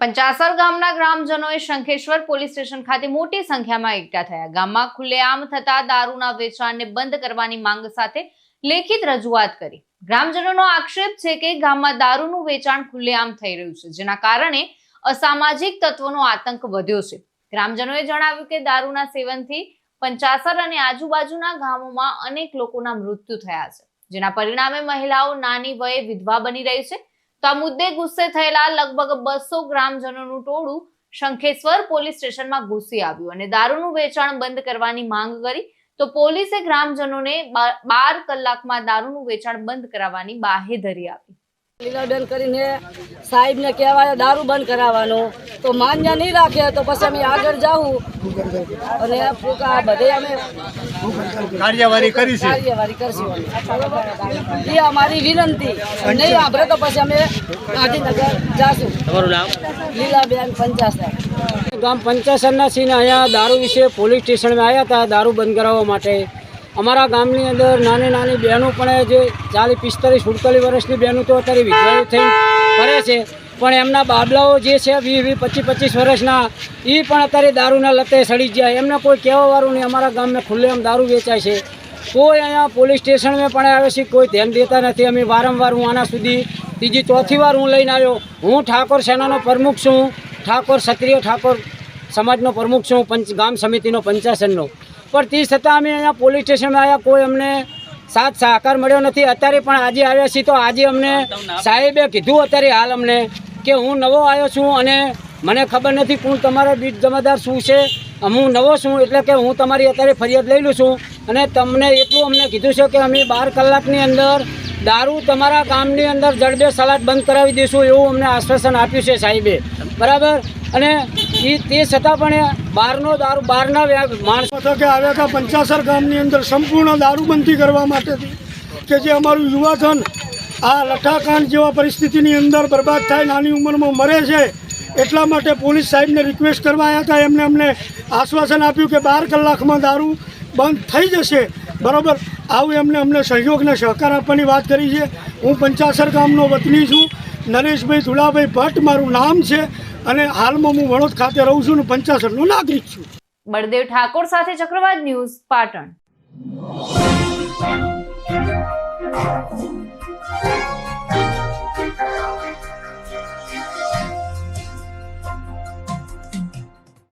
પંચાસર ગામના ગ્રામજનોએ Shankheshwar police station ખાતે મોટી સંખ્યામાં એકઠા થયા. ગામમાં ખુલ્લેઆમ થતા દારૂના વેચાણને બંધ કરવાની માંગ સાથે લેખિત રજૂઆત કરી. ગ્રામજનોનો આક્ષેપ છે કે ગામમાં દારૂનું વેચાણ ખુલ્લેઆમ થઈ રહ્યું છે, જેના કારણે અસામાજિક તત્વોનો આતંક વધ્યો છે. ગ્રામજનોએ જણાવ્યું કે દારૂના સેવનથી પંચાસર અને આજુબાજુના ગામોમાં અનેક લોકોના મૃત્યુ થયા છે, જેના પરિણામે મહિલાઓ નાની વયે વિધવા બની રહી છે તો આ મુદ્દે ગુસ્સે થયેલા લગભગ બસો ગ્રામજનોનું ટોળું શંખેશ્વર પોલીસ સ્ટેશનમાં ઘૂસી આવ્યું અને દારૂનું વેચાણ બંધ કરવાની માંગ કરી તો પોલીસે ગ્રામજનોને બાર કલાકમાં દારૂનું વેચાણ બંધ કરાવવાની બાહેધરી આપી. લીલાબેન કરીને સાહેબને કહેવાય, દારૂ બંધ કરાવવાનો. તો માન્ય નહીં રાખે તો પછી અમે આગળ જાઉં. અને બધે અમે કાર્યવાહી કરી છે. કાર્યવાહી કરશું અમે. એ અમારી વિનંતી. નહીં સાંભળે તો પછી અમે ગાંધીનગર જાશું. તમારું નામ? લીલાબેન પંચાસર. ગામ પંચાસરના છીએ અહીંયા દારૂ વિશે પોલીસ સ્ટેશનમાં આવ્યા હતા દારૂ બંધ કરાવવા માટે. અમારા ગામની અંદર નાની નાની બહેનો પણ જે ચાલીસ પિસ્તાલીસ સુડતાલીસ વર્ષની બહેનો તો અત્યારે વિધવાઓ થઈને ફરે છે. પણ એમના બાબલાઓ જે છે વીસ વીસ, પચીસ પચીસ વર્ષના એ પણ અત્યારે દારૂના લતે સડી જાય એમને કોઈ કહેવાવાળું નહીં. અમારા ગામમાં ખુલ્લેઆમ દારૂ વેચાય છે. કોઈ અહીંયા પોલીસ સ્ટેશનમાં પણ આવે છે, કોઈ ધ્યાન દેતા નથી. અમે વારંવાર હું આના સુધી ત્રીજી, ચોથી વાર હું લઈને આવ્યો. હું ઠાકોર સેનાનો પ્રમુખ છું. ઠાકોર ક્ષત્રિય ઠાકોર સમાજનો પ્રમુખ છું. પંચ, ગામ સમિતિનો પંચાસનનો. પણ તે છતાં અમે અહીંયા પોલીસ સ્ટેશનમાં આવ્યા. કોઈ અમને સાથ, સહકાર મળ્યો નથી. અત્યારે પણ આજે આવ્યા છીએ તો આજે અમને સાહેબે કીધું, અત્યારે હાલ અમને કે હું નવો આવ્યો છું અને મને ખબર નથી કોણ તમારા બીટ જમાદાર શું છે. હું નવો છું એટલે કે હું તમારી અત્યારે ફરિયાદ લઈ લઉં છું. અને તમને એટલું અમને કીધું છે કે અમે બાર કલાકની અંદર દારૂ તમારા ગામની અંદર જડબે સલાડ બંધ કરાવી દઈશું એવું અમને આશ્વાસન આપ્યું છે સાહેબે. બરાબર? અને એ તે છતાં પણ બહારનો દારૂ, બહારના માણસો કે આવ્યા હતા પંચાસર ગામની અંદર સંપૂર્ણ દારૂબંધી કરવા માટેથી કે જે અમારું યુવાધન આ લઠ્ઠાકાંડ જેવા પરિસ્થિતિની અંદર બરબાદ થાય, નાની ઉંમરમાં મરે છે, એટલા માટે પોલીસ સાહેબને રિક્વેસ્ટ કરવા આવ્યા હતા. એમને અમને આશ્વાસન આપ્યું કે બાર કલાકમાં દારૂ બંધ થઈ જશે. બરાબર? આવું એમને અમને સહયોગને સહકાર આપવાની વાત કરી છે. હું પંચાસર ગામનો વતની છું. નરેશભાઈ ધુલાભાઈ ભટ્ટ મારું નામ છે અને હાલમાં હું વણોદ ખાતે રહું છું અને પંચાસરનો નાગરિક છું. બળદેવ ઠાકોર સાથે ચક્રવાત ન્યૂઝ પાટણ.